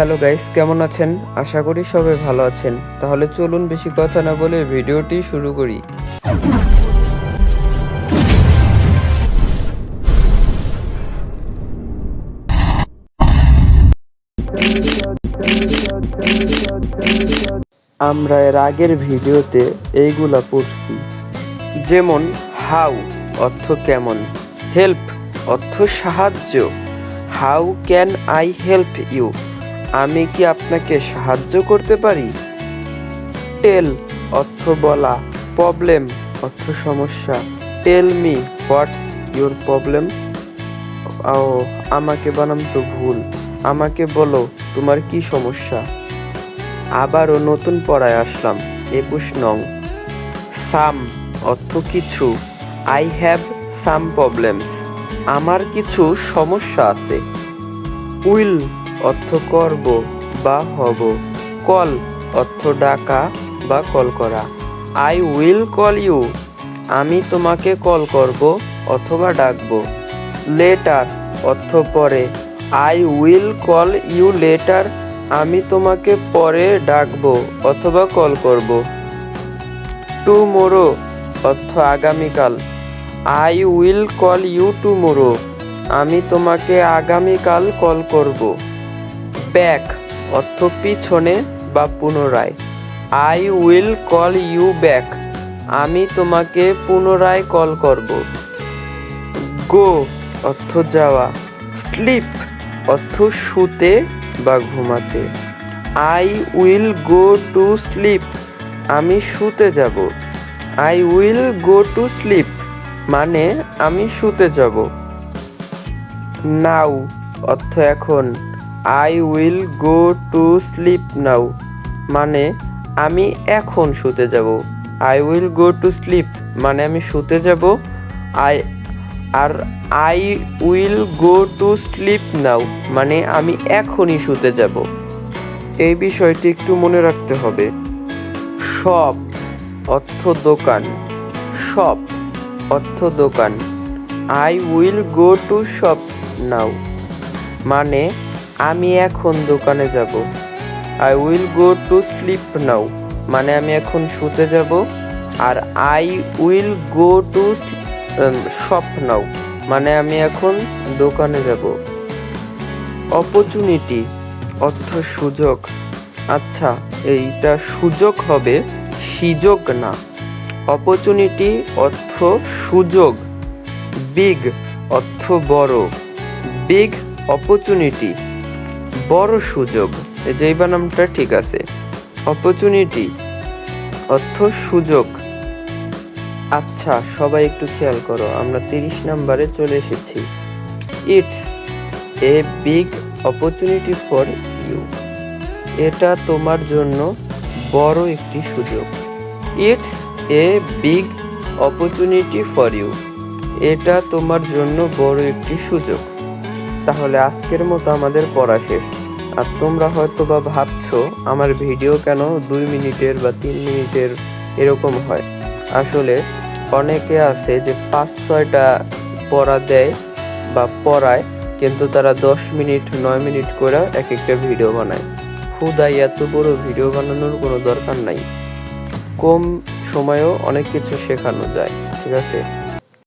Hello guys কেমন আছেন? আশা করি সবাই ভালো আছেন। তাহলে চলুন বেশি কথা না বলে ভিডিওটি শুরু করি। আমরা এর আগের ভিডিওতে এইগুলা পড়ছি। যেমন, হাউ অর্থ কেমন, হেল্প অর্থ সাহায্য, how can I help you আমি কি আপনাকে সাহায্য করতে পারি? টেল অর্থ বলা, প্রবলেম অর্থ সমস্যা। Tell me what's your problem? ও, আমাকে বানাম তো ভুল। আমাকে বলো, তোমার কি সমস্যা? আবারও নতুন পড়ায় আসলাম, একুশ নং। সাম অর্থ কিছু। I have some problems. আমার কিছু সমস্যা আছে। উইল অর্থ করব বা হব। কল, অর্থ ডাকা বা কল করা। আই উইল কল ইউ আমি তোমাকে কল করব অথবা ডাকবো। লেটার অর্থ পরে। I will call you later আমি তোমাকে পরে ডাকবো অথবা কল করব। টুমোরো অর্থ আগামীকাল। I will call you tomorrow আমি তোমাকে আগামীকাল কল করব। ব্যাক, অর্থ পিছনে বা পুনরায়। I will call you back আমি তোমাকে পুনরায় কল করব। গো অর্থ যাওয়া। স্লিপ অর্থ শুতে বা ঘুমাতে। I will go to sleep আমি শুতে যাব। I will go to sleep মানে আমি শুতে যাব। নাও অর্থ এখন। I will go to sleep now. মানে আমি এখন শুতে যাব। I will go to sleep মানে আমি শুতে যাব। I, R I will go to sleep now মানে আমি এখনই শুতে যাব। এই বিষয়টি একটু মনে রাখতে হবে। শপ, অর্থ দোকান। শপ, অর্থ দোকান। I will go to shop now. মানে আমি এখন দোকানে যাব। I will go to sleep now মানে আমি এখন শুতে যাব। আর I will go to shop now মানে আমি এখন দোকানে যাব। অপরচুনিটি অর্থ সুযোগ। আচ্ছা এইটা সুযোগ হবে, সুযোগ না। অপরচুনিটি অর্থ সুযোগ। বিগ অর্থ বড়। বিগ অপরচুনিটি বড় সুযোগ। এই যে বানামটা ঠিক আছে। অপরচুনিটি অর্থ সুযোগ। আচ্ছা সবাই একটু খেয়াল করো, আমরা তিরিশ নাম্বারে চলে এসেছি। It's a big opportunity for you এটা তোমার জন্য বড় একটি সুযোগ। It's a big opportunity for you এটা তোমার জন্য বড় একটি সুযোগ। তাহলে আজকের মতো আমাদের পড়া শেষ। আর তোমরা হয়তো বা ভাবছ, আমার ভিডিও কেন দুই মিনিটের বা তিন মিনিটের এরকম হয়? আসলে অনেকে আছে যে পাঁচ, ছয়টা পড়া দেয় বা পড়ায়, কিন্তু তারা দশ মিনিট, নয় মিনিট করে এক একটা ভিডিও বানায়। হুদাই, এত বড় ভিডিও বানানোর কোনো দরকার নাই। কম সময়েও অনেক কিছু শেখানো যায়, ঠিক আছে?